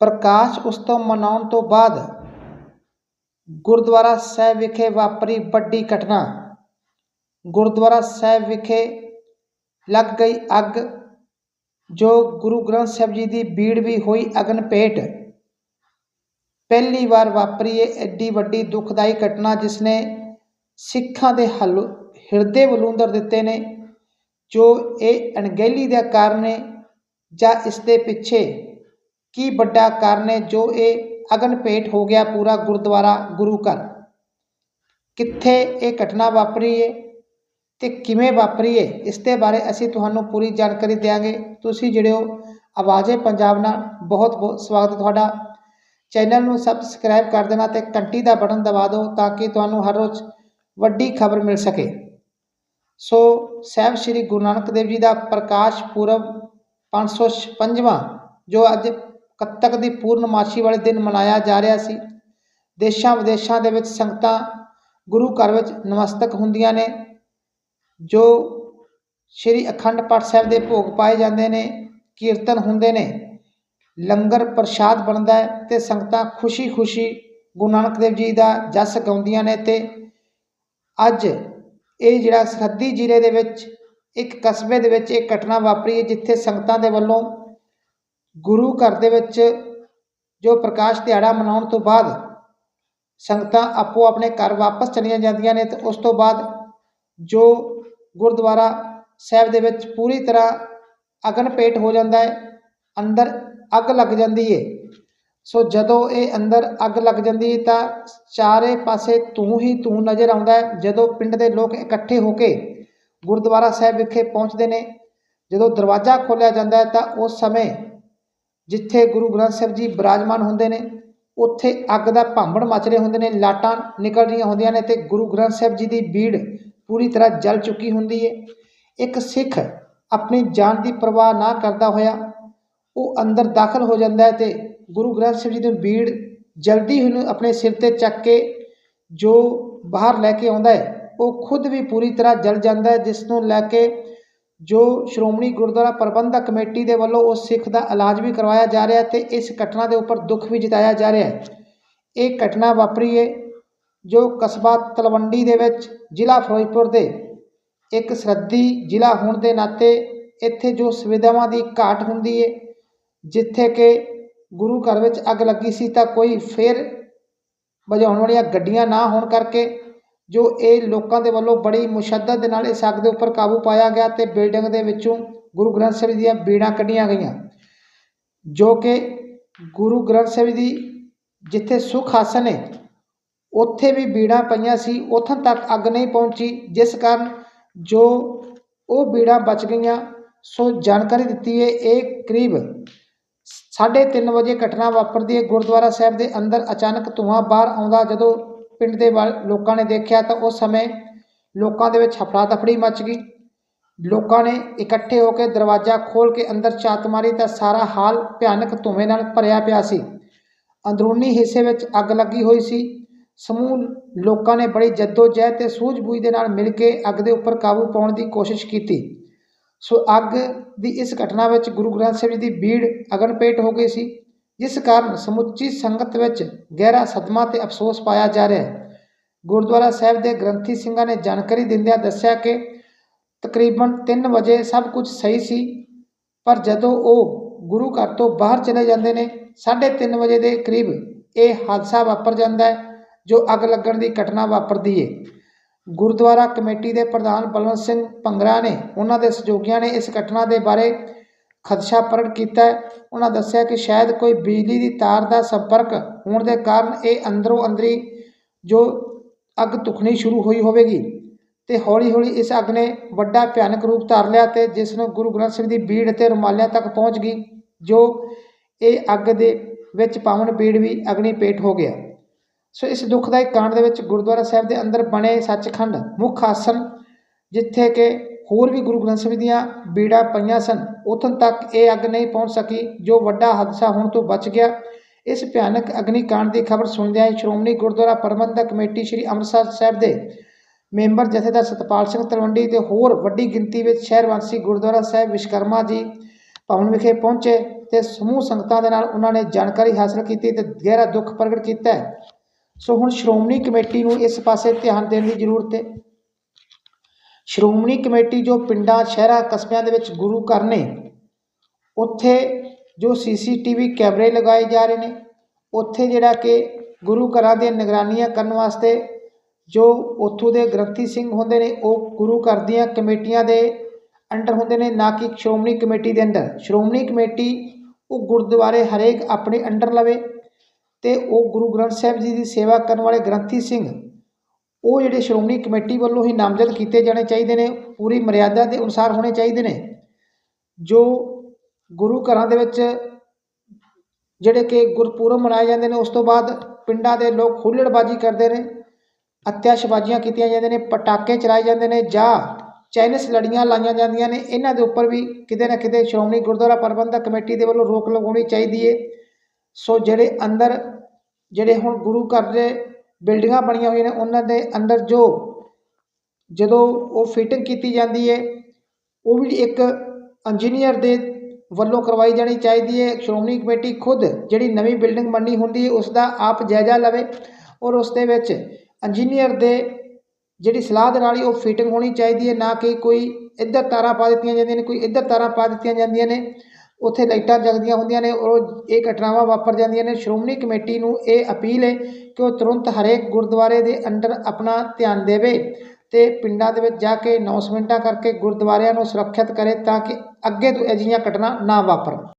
ਪ੍ਰਕਾਸ਼ ਉਤਸਵ ਮਨਾਉਣ ਤੋਂ ਬਾਅਦ ਗੁਰਦੁਆਰਾ ਸਾਹਿਬ ਵਿਖੇ ਵਾਪਰੀ ਵੱਡੀ ਘਟਨਾ। ਗੁਰਦੁਆਰਾ ਸਾਹਿਬ ਵਿਖੇ ਲੱਗ ਗਈ ਅੱਗ, ਜੋ ਗੁਰੂ ਗ੍ਰੰਥ ਸਾਹਿਬ ਜੀ ਦੀ ਬੀੜ ਵੀ ਹੋਈ ਅਗਨ ਭੇਟ। ਪਹਿਲੀ ਵਾਰ ਵਾਪਰੀ ਇਹ ਐਡੀ ਵੱਡੀ ਦੁਖਦਾਈ ਘਟਨਾ, ਜਿਸ ਨੇ ਸਿੱਖਾਂ ਦੇ ਹਲ, ਹਿਰਦੇ ਬਲੂੰਦਰ ਦਿੱਤੇ ਨੇ, ਜੋ ਇਹ ਅਣਗਹਿਲੀ ਦਾ ਕਾਰਨ ਹੈ ਜਾਂ ਇਸ ਦੇ ਪਿੱਛੇ ਕੀ ਵੱਡਾ ਕਾਰਨ ਹੈ ਜੋ ਇਹ ਅਗਨ ਭੇਟ ਹੋ ਗਿਆ ਪੂਰਾ ਗੁਰਦੁਆਰਾ ਗੁਰੂ ਘਰ? ਕਿੱਥੇ ਇਹ ਘਟਨਾ ਵਾਪਰੀ ਹੈ ਤੇ ਕਿਵੇਂ ਵਾਪਰੀ ਹੈ ਇਸ ਦੇ ਬਾਰੇ ਅਸੀਂ ਤੁਹਾਨੂੰ ਪੂਰੀ ਜਾਣਕਾਰੀ ਦਿਆਂਗੇ। ਤੁਸੀਂ ਜਿਹੜੇ ਹੋ ਆਵਾਜ਼ੇ ਪੰਜਾਬ ਨਾਲ। ਬਹੁਤ ਬਹੁਤ ਸਵਾਗਤ ਤੁਹਾਡਾ। ਚੈਨਲ ਨੂੰ ਸਬਸਕ੍ਰਾਈਬ ਕਰ ਦੇਣਾ ਤੇ ਘੰਟੀ ਦਾ ਬਟਨ ਦਬਾ ਦਿਓ ਤਾਂ ਕਿ ਤੁਹਾਨੂੰ ਹਰ ਰੋਜ਼ ਵੱਡੀ ਖਬਰ ਮਿਲ ਸਕੇ। ਸੋ ਸਾਹਿਬ ਸ੍ਰੀ ਗੁਰੂ ਨਾਨਕ ਦੇਵ ਜੀ ਦਾ ਪ੍ਰਕਾਸ਼ ਪੁਰਬ 556ਵਾਂ ਜੋ ਅੱਜ ਕੱਤਕ ਦੀ ਪੂਰਨਮਾਸ਼ੀ ਵਾਲੇ ਦਿਨ ਮਨਾਇਆ ਜਾ ਰਿਹਾ ਸੀ। ਦੇਸ਼ਾਂ ਵਿਦੇਸ਼ਾਂ ਦੇ ਵਿੱਚ ਸੰਗਤਾਂ ਗੁਰੂ ਘਰ ਵਿੱਚ ਨਮਸਤਕ ਹੁੰਦੀਆਂ ਨੇ, ਜੋ ਸ੍ਰੀ ਅਖੰਡ ਪਾਠ ਸਾਹਿਬ ਦੇ ਭੋਗ ਪਾਏ ਜਾਂਦੇ ਨੇ, ਕੀਰਤਨ ਹੁੰਦੇ ਨੇ। ਲੰਗਰ ਪ੍ਰਸ਼ਾਦ ਬਣਦਾ ਹੈ ਤੇ ਸੰਗਤਾਂ ਖੁਸ਼ੀ-ਖੁਸ਼ੀ ਗੁਰੂ ਨਾਨਕ ਦੇਵ ਜੀ ਦਾ ਜਸ ਗਾਉਂਦੀਆਂ ਨੇ ਤੇ ਅੱਜ ਇਹ ਜਿਹੜਾ ਸਰਹੱਦੀ ਜ਼ਿਲ੍ਹੇ ਦੇ ਵਿੱਚ ਇੱਕ ਕਸਬੇ ਦੇ ਵਿੱਚ ਇਹ ਘਟਨਾ ਵਾਪਰੀ ਹੈ, ਜਿੱਥੇ ਸੰਗਤਾਂ ਦੇ ਵੱਲੋਂ ਗੁਰੂ ਘਰ ਦੇ ਵਿੱਚ ਜੋ ਪ੍ਰਕਾਸ਼ ਦਿਹਾੜਾ ਮਨਾਉਣ ਤੋਂ ਬਾਅਦ ਸੰਗਤਾਂ ਆਪੋ ਆਪਣੇ ਘਰ ਵਾਪਸ ਚਲੀਆਂ ਜਾਂਦੀਆਂ ਨੇ ਤੇ ਉਸ ਤੋਂ ਬਾਅਦ ਜੋ ਗੁਰਦੁਆਰਾ ਸਾਹਿਬ ਦੇ ਵਿੱਚ ਪੂਰੀ ਤਰ੍ਹਾਂ ਅਗਨ ਪੇਟ ਹੋ ਜਾਂਦਾ ਹੈ, ਅੰਦਰ ਅੱਗ ਲੱਗ ਜਾਂਦੀ ਹੈ ਸੋ ਜਦੋਂ ਇਹ ਅੰਦਰ ਅੱਗ ਲੱਗ ਜਾਂਦੀ ਹੈ ਤਾਂ ਚਾਰੇ ਪਾਸੇ ਤੂੰ ਹੀ ਤੂੰ ਨਜ਼ਰ ਆਉਂਦਾ ਹੈ, ਜਦੋਂ ਪਿੰਡ ਦੇ ਲੋਕ ਇਕੱਠੇ ਹੋ ਕੇ ਗੁਰਦੁਆਰਾ ਸਾਹਿਬ ਵਿਖੇ ਪਹੁੰਚਦੇ ਨੇ। ਜਦੋਂ ਦਰਵਾਜ਼ਾ ਖੋਲ੍ਹਿਆ ਜਾਂਦਾ ਹੈ ਤਾਂ ਉਸ ਸਮੇਂ ਜਿੱਥੇ ਗੁਰੂ ਗ੍ਰੰਥ ਸਾਹਿਬ ਜੀ ਬਿਰਾਜਮਾਨ ਹੁੰਦੇ ਨੇ, ਉੱਥੇ ਅੱਗ ਦਾ ਭਾਂਬੜ ਮਚ ਰਹੇ ਹੁੰਦੇ ਨੇ, ਲਾਟਾਂ ਨਿਕਲ ਰਹੀਆਂ ਹੁੰਦੀਆਂ ਨੇ ਤੇ ਗੁਰੂ ਗ੍ਰੰਥ ਸਾਹਿਬ ਜੀ ਦੀ ਬੀੜ ਪੂਰੀ ਤਰ੍ਹਾਂ ਜਲ ਚੁੱਕੀ ਹੁੰਦੀ ਹੈ ਇੱਕ ਸਿੱਖ ਆਪਣੀ ਜਾਨ ਦੀ ਪਰਵਾਹ ਨਾ ਕਰਦਾ ਹੋਇਆ, ਉਹ ਅੰਦਰ ਦਾਖਲ ਹੋ ਜਾਂਦਾ ਹੈ ਤੇ ਗੁਰੂ ਗ੍ਰੰਥ ਸਾਹਿਬ ਜੀ ਦੀ ਬੀੜ ਜਲਦੀ ਹੀ ਨੂੰ ਆਪਣੇ ਸਿਰ ਤੇ ਚੱਕ ਕੇ ਜੋ ਬਾਹਰ ਲੈ ਕੇ ਆਉਂਦਾ ਹੈ, ਉਹ ਖੁਦ ਵੀ ਪੂਰੀ ਤਰ੍ਹਾਂ ਜਲ ਜਾਂਦਾ ਹੈ ਜਿਸ ਨੂੰ ਲੈ ਕੇ ਜੋ ਸ਼੍ਰੋਮਣੀ ਗੁਰਦੁਆਰਾ ਪ੍ਰਬੰਧਕ ਕਮੇਟੀ ਦੇ ਵੱਲੋਂ ਉਸ ਸਿੱਖ ਦਾ ਇਲਾਜ ਵੀ ਕਰਵਾਇਆ ਜਾ ਰਿਹਾ ਤੇ ਇਸ ਘਟਨਾ ਦੇ ਉੱਪਰ ਦੁੱਖ ਵੀ ਜਤਾਇਆ ਜਾ ਰਿਹਾ ਹੈ। ਇਹ ਘਟਨਾ ਵਾਪਰੀ ਹੈ ਜੋ ਕਸਬਾ ਤਲਵੰਡੀ ਦੇ ਵਿੱਚ ਜ਼ਿਲ੍ਹਾ ਫਿਰੋਜ਼ਪੁਰ ਦੇ ਇੱਕ ਸਰਹੱਦੀ ਜ਼ਿਲ੍ਹਾ ਹੋਣ ਦੇ ਨਾਤੇ ਇੱਥੇ ਜੋ ਸੁਵਿਧਾਵਾਂ ਦੀ ਘਾਟ ਹੁੰਦੀ ਹੈ ਜਿੱਥੇ ਕਿ ਗੁਰੂ ਘਰ ਵਿੱਚ ਅੱਗ ਲੱਗੀ ਸੀ ਤਾਂ ਕੋਈ ਫੇਰ ਵਜਾਉਣ ਵਾਲੀਆਂ ਗੱਡੀਆਂ ਨਾ ਹੋਣ ਕਰਕੇ ਜੋ ਇਹ ਲੋਕਾਂ ਦੇ ਵੱਲੋਂ ਬੜੀ ਮੁਸ਼ੱਦਤ ਦੇ ਨਾਲ ਇਸ ਅੱਗ ਦੇ ਉੱਪਰ ਕਾਬੂ ਪਾਇਆ ਗਿਆ ਅਤੇ ਬਿਲਡਿੰਗ ਦੇ ਵਿੱਚੋਂ ਗੁਰੂ ਗ੍ਰੰਥ ਸਾਹਿਬ ਜੀ ਦੀਆਂ ਬੀੜਾਂ ਕੱਢੀਆਂ ਗਈਆਂ, ਜੋ ਕਿ ਗੁਰੂ ਗ੍ਰੰਥ ਸਾਹਿਬ ਦੀ ਜਿੱਥੇ ਸੁਖ ਆਸਨ ਹੈ ਉੱਥੇ ਵੀ ਬੀੜਾਂ ਪਈਆਂ ਸੀ, ਉੱਥੋਂ ਤੱਕ ਅੱਗ ਨਹੀਂ ਪਹੁੰਚੀ, ਜਿਸ ਕਾਰਨ ਜੋ ਉਹ ਬੀੜਾਂ ਬਚ ਗਈਆਂ, ਸੋ ਜਾਣਕਾਰੀ ਦਿੱਤੀ ਹੈ, ਇਹ ਕਰੀਬ 3:30 ਵਜੇ ਘਟਨਾ ਵਾਪਰਦੀ ਹੈ, ਗੁਰਦੁਆਰਾ ਸਾਹਿਬ ਦੇ ਅੰਦਰ ਅਚਾਨਕ ਧੂੰਆਂ ਬਾਹਰ ਆਉਂਦਾ ਜਦੋਂ ਪਿੰਡ ਦੇ ਵੱਲ ਲੋਕਾਂ ਨੇ ਦੇਖਿਆ ਤਾਂ ਉਸ ਸਮੇਂ ਲੋਕਾਂ ਦੇ ਵਿੱਚ ਹਫੜਾ ਦਫੜੀ ਮਚ ਗਈ। ਲੋਕਾਂ ਨੇ ਇਕੱਠੇ ਹੋ ਕੇ ਦਰਵਾਜ਼ਾ ਖੋਲ੍ਹ ਕੇ ਅੰਦਰ ਝਾਤ ਮਾਰੀ ਤਾਂ ਸਾਰਾ ਹਾਲ ਭਿਆਨਕ ਧੂੰਏ ਨਾਲ ਭਰਿਆ ਪਿਆ ਸੀ। ਅੰਦਰੂਨੀ ਹਿੱਸੇ ਵਿੱਚ ਅੱਗ ਲੱਗੀ ਹੋਈ ਸੀ। ਸਮੂਹ ਲੋਕਾਂ ਨੇ ਬੜੀ ਜਹਿਦ ਤੇ ਸੂਝ-ਬੂਝ ਦੇ ਨਾਲ ਮਿਲ ਕੇ ਅੱਗ ਦੇ ਉੱਪਰ ਕਾਬੂ ਪਾਉਣ ਦੀ ਕੋਸ਼ਿਸ਼ ਕੀਤੀ। ਸੋ ਅੱਗ ਦੀ ਇਸ ਘਟਨਾ ਵਿੱਚ ਗੁਰੂ ਗ੍ਰੰਥ ਸਾਹਿਬ ਜੀ ਦੀ ਬੀੜ ਅਗਨਪੇਟ ਹੋ ਗਈ ਸੀ। ਜਿਸ ਕਾਰਨ ਸਮੁੱਚੀ ਸੰਗਤ ਵਿੱਚ ਗਹਿਰਾ ਸਦਮਾ ਤੇ ਅਫਸੋਸ ਪਾਇਆ ਜਾ ਰਿਹਾ ਹੈ। ਗੁਰਦੁਆਰਾ ਸਾਹਿਬ ਦੇ ਗ੍ਰੰਥੀ ਸਿੰਘਾਂ ਨੇ ਜਾਣਕਾਰੀ ਦਿੰਦਿਆਂ ਦੱਸਿਆ ਕਿ ਤਕਰੀਬਨ 3 ਵਜੇ ਸਭ ਕੁਝ ਸਹੀ ਸੀ, ਪਰ ਜਦੋਂ ਉਹ ਗੁਰੂ ਘਰ ਤੋਂ ਬਾਹਰ ਚਲੇ ਜਾਂਦੇ ਨੇ 3:30 ਵਜੇ ਦੇ ਕਰੀਬ ਇਹ ਹਾਦਸਾ ਵਾਪਰ ਜਾਂਦਾ ਹੈ, ਜੋ ਅੱਗ ਲੱਗਣ ਦੀ ਘਟਨਾ ਵਾਪਰਦੀ ਏ। ਗੁਰਦੁਆਰਾ ਕਮੇਟੀ ਦੇ ਪ੍ਰਧਾਨ ਬਲਵੰਤ ਸਿੰਘ ਭੰਗਰਾ ਨੇ, ਉਹਨਾਂ ਦੇ ਸਹਿਯੋਗੀਆਂ ਨੇ ਇਸ ਘਟਨਾ ਦੇ ਬਾਰੇ ਖਦਸ਼ਾ ਪ੍ਰਗਟ ਕੀਤਾ ਹੈ। ਉਹਨਾਂ ਦੱਸਿਆ ਕਿ ਸ਼ਾਇਦ ਕੋਈ ਬਿਜਲੀ ਦੀ ਤਾਰ ਦਾ ਸੰਪਰਕ ਹੋਣ ਦੇ ਕਾਰਨ ਇਹ ਅੰਦਰੋਂ ਅੰਦਰੀ ਜੋ ਅੱਗ ਤੁਖਣੀ ਸ਼ੁਰੂ ਹੋਈ ਹੋਵੇਗੀ ਤੇ ਹੌਲੀ-ਹੌਲੀ ਇਸ ਅੱਗ ਨੇ ਵੱਡਾ ਭਿਆਨਕ ਰੂਪ ਧਾਰ ਲਿਆ ਤੇ ਜਿਸ ਨੂੰ ਗੁਰੂ ਗ੍ਰੰਥ ਸਾਹਿਬ ਦੀ ਬੀੜ ਅਤੇ ਰੁਮਾਲਿਆਂ ਤੱਕ ਪਹੁੰਚ ਗਈ, ਜੋ ਇਹ ਅੱਗ ਦੇ ਵਿੱਚ ਪਾਵਨ ਬੀੜ ਵੀ ਅਗਨੀ ਪੇਟ ਹੋ ਗਿਆ। ਸੋ ਇਸ ਦੁਖਦਾਇਕ ਕਾਂਡ ਦੇ ਵਿੱਚ ਗੁਰਦੁਆਰਾ ਸਾਹਿਬ ਦੇ ਅੰਦਰ ਬਣੇ ਸੱਚਖੰਡ ਮੁੱਖ ਆਸਨ ਜਿੱਥੇ ਕਿ ਹੋਰ ਵੀ ਗੁਰੂ ਗ੍ਰੰਥ ਸਾਹਿਬ ਦੀਆਂ ਬੀੜਾਂ ਪਈਆਂ ਸਨ, ਉੱਥੋਂ ਤੱਕ ਇਹ ਅੱਗ ਨਹੀਂ ਪਹੁੰਚ ਸਕੀ, ਜੋ ਵੱਡਾ ਹਾਦਸਾ ਹੋਣ ਤੋਂ ਬਚ ਗਿਆ। ਇਸ ਭਿਆਨਕ ਅਗਨੀ ਕਾਂਡ ਦੀ ਖਬਰ ਸੁਣਦਿਆਂ ਹੀ ਸ਼੍ਰੋਮਣੀ ਗੁਰਦੁਆਰਾ ਪ੍ਰਬੰਧਕ ਕਮੇਟੀ ਸ੍ਰੀ ਅੰਮ੍ਰਿਤਸਰ ਸਾਹਿਬ ਦੇ ਮੈਂਬਰ ਜਥੇਦਾਰ ਸਤਪਾਲ ਸਿੰਘ ਤਲਵੰਡੀ ਤੇ ਹੋਰ ਵੱਡੀ ਗਿਣਤੀ ਵਿੱਚ ਸ਼ਹਿਰ ਵਾਸੀ ਗੁਰਦੁਆਰਾ ਸਾਹਿਬ ਵਿਸ਼ਕਰਮਾ ਜੀ ਭਵਨ ਵਿਖੇ ਪਹੁੰਚੇ ਤੇ ਸਮੂਹ ਸੰਗਤਾਂ ਦੇ ਨਾਲ ਉਹਨਾਂ ਨੇ ਜਾਣਕਾਰੀ ਹਾਸਲ ਕੀਤੀ ਤੇ ਗਹਿਰਾ ਦੁੱਖ ਪ੍ਰਗਟ ਕੀਤਾ। ਸੋ ਹੁਣ ਸ਼੍ਰੋਮਣੀ ਕਮੇਟੀ ਨੂੰ ਇਸ ਪਾਸੇ ਧਿਆਨ ਦੇਣ ਦੀ ਜ਼ਰੂਰਤ ਹੈ। ਸ਼੍ਰੋਮਣੀ ਕਮੇਟੀ ਜੋ ਪਿੰਡਾਂ, ਸ਼ਹਿਰਾਂ, ਕਸਬਿਆਂ ਦੇ ਵਿੱਚ ਗੁਰੂ ਘਰ ਨੇ, ਉੱਥੇ ਜੋ ਸੀਸੀਟੀਵੀ ਕੈਮਰੇ ਲਗਾਏ ਜਾ ਰਹੇ ਨੇ, ਉੱਥੇ ਜਿਹੜਾ ਕਿ ਗੁਰੂ ਘਰਾਂ ਦੀਆਂ ਨਿਗਰਾਨੀਆਂ ਕਰਨ ਵਾਸਤੇ ਜੋ ਉੱਥੋਂ ਦੇ ਗ੍ਰੰਥੀ ਸਿੰਘ ਹੁੰਦੇ ਨੇ, ਉਹ ਗੁਰੂ ਘਰ ਦੀਆਂ ਕਮੇਟੀਆਂ ਦੇ ਅੰਡਰ ਹੁੰਦੇ ਨੇ, ਨਾ ਕਿ ਸ਼੍ਰੋਮਣੀ ਕਮੇਟੀ ਦੇ ਅੰਡਰ। ਸ਼੍ਰੋਮਣੀ ਕਮੇਟੀ ਉਹ ਗੁਰਦੁਆਰੇ ਹਰੇਕ ਆਪਣੇ ਅੰਡਰ ਲਵੇ ਤੇ ਉਹ ਗੁਰੂ ਗ੍ਰੰਥ ਸਾਹਿਬ ਜੀ ਦੀ ਸੇਵਾ ਕਰਨ ਵਾਲੇ ਗ੍ਰੰਥੀ ਸਿੰਘ ਉਹ ਜਿਹੜੇ ਸ਼੍ਰੋਮਣੀ ਕਮੇਟੀ ਵੱਲੋਂ ਹੀ ਨਾਮਜ਼ਦ ਕੀਤੇ ਜਾਣੇ ਚਾਹੀਦੇ ਨੇ, ਪੂਰੀ ਮਰਿਆਦਾ ਦੇ ਅਨੁਸਾਰ ਹੋਣੇ ਚਾਹੀਦੇ ਨੇ, ਜੋ ਗੁਰੂ ਘਰਾਂ ਦੇ ਵਿੱਚ ਜਿਹੜੇ ਕਿ ਗੁਰਪੁਰਬ ਮਨਾਏ ਜਾਂਦੇ ਨੇ, ਉਸ ਤੋਂ ਬਾਅਦ ਪਿੰਡਾਂ ਦੇ ਲੋਕ ਹੁੱਲੜਬਾਜੀ ਕਰਦੇ ਨੇ, ਅਤਿਆਸ਼ਬਾਜ਼ੀਆਂ ਕੀਤੀਆਂ ਜਾਂਦੀਆਂ ਨੇ, ਪਟਾਕੇ ਚਲਾਏ ਜਾਂਦੇ ਨੇ ਜਾਂ ਚਾਈਨਸ ਲੜੀਆਂ ਲਾਈਆਂ ਜਾਂਦੀਆਂ ਨੇ, ਇਹਨਾਂ ਦੇ ਉੱਪਰ ਵੀ ਕਿਤੇ ਨਾ ਕਿਤੇ ਸ਼੍ਰੋਮਣੀ ਗੁਰਦੁਆਰਾ ਪ੍ਰਬੰਧਕ ਕਮੇਟੀ ਦੇ ਵੱਲੋਂ ਰੋਕ ਲਗਾਉਣੀ ਚਾਹੀਦੀ ਏ। ਸੋ ਜਿਹੜੇ ਅੰਦਰ ਜਿਹੜੇ ਹੁਣ ਗੁਰੂ ਘਰ ਦੇ ਬਿਲਡਿੰਗਾਂ ਬਣੀਆਂ ਹੋਈਆਂ ਨੇ, ਉਹਨਾਂ ਦੇ ਅੰਦਰ ਜੋ ਜਦੋਂ ਉਹ ਫਿਟਿੰਗ ਕੀਤੀ ਜਾਂਦੀ ਹੈ, ਉਹ ਵੀ ਇੱਕ ਇੰਜੀਨੀਅਰ ਦੇ ਵੱਲੋਂ ਕਰਵਾਈ ਜਾਣੀ ਚਾਹੀਦੀ ਹੈ, ਸ਼੍ਰੋਮਣੀ ਕਮੇਟੀ ਖੁਦ ਜਿਹੜੀ ਨਵੀਂ ਬਿਲਡਿੰਗ ਬਣਨੀ ਹੁੰਦੀ ਹੈ ਉਸ ਦਾ ਆਪ ਜਾਇਜ਼ਾ ਲਵੇ ਔਰ ਉਸ ਦੇ ਵਿੱਚ ਇੰਜੀਨੀਅਰ ਦੇ ਜਿਹੜੀ ਸਲਾਹ ਦੇ ਨਾਲ ਹੀ ਉਹ ਫਿਟਿੰਗ ਹੋਣੀ ਚਾਹੀਦੀ ਹੈ, ਨਾ ਕਿ ਕੋਈ ਇੱਧਰ ਤਾਰਾਂ ਪਾ ਦਿੱਤੀਆਂ ਜਾਂਦੀਆਂ ਨੇ, ਕੋਈ ਇੱਧਰ ਤਾਰਾਂ ਪਾ ਦਿੱਤੀਆਂ ਜਾਂਦੀਆਂ ਨੇ। ਉੱਥੇ ਲਾਈਟਾਂ ਜਗਦੀਆਂ ਹੁੰਦੀਆਂ ਨੇ ਔਰ ਇਹ ਘਟਨਾਵਾਂ ਵਾਪਰ ਜਾਂਦੀਆਂ ਨੇ। ਸ਼੍ਰੋਮਣੀ ਕਮੇਟੀ ਨੂੰ ਇਹ ਅਪੀਲ ਹੈ ਕਿ ਉਹ ਤੁਰੰਤ ਹਰੇਕ ਗੁਰਦੁਆਰੇ ਦੇ ਅੰਡਰ ਆਪਣਾ ਧਿਆਨ ਦੇਵੇ ਅਤੇ ਪਿੰਡਾਂ ਦੇ ਵਿੱਚ ਜਾ ਕੇ ਅਨਾਉਂਸਮੈਂਟਾਂ ਕਰਕੇ ਗੁਰਦੁਆਰਿਆਂ ਨੂੰ ਸੁਰੱਖਿਅਤ ਕਰੇ ਤਾਂ ਕਿ ਅੱਗੇ ਤੋਂ ਅਜਿਹੀਆਂ ਘਟਨਾ ਨਾ ਵਾਪਰਨ।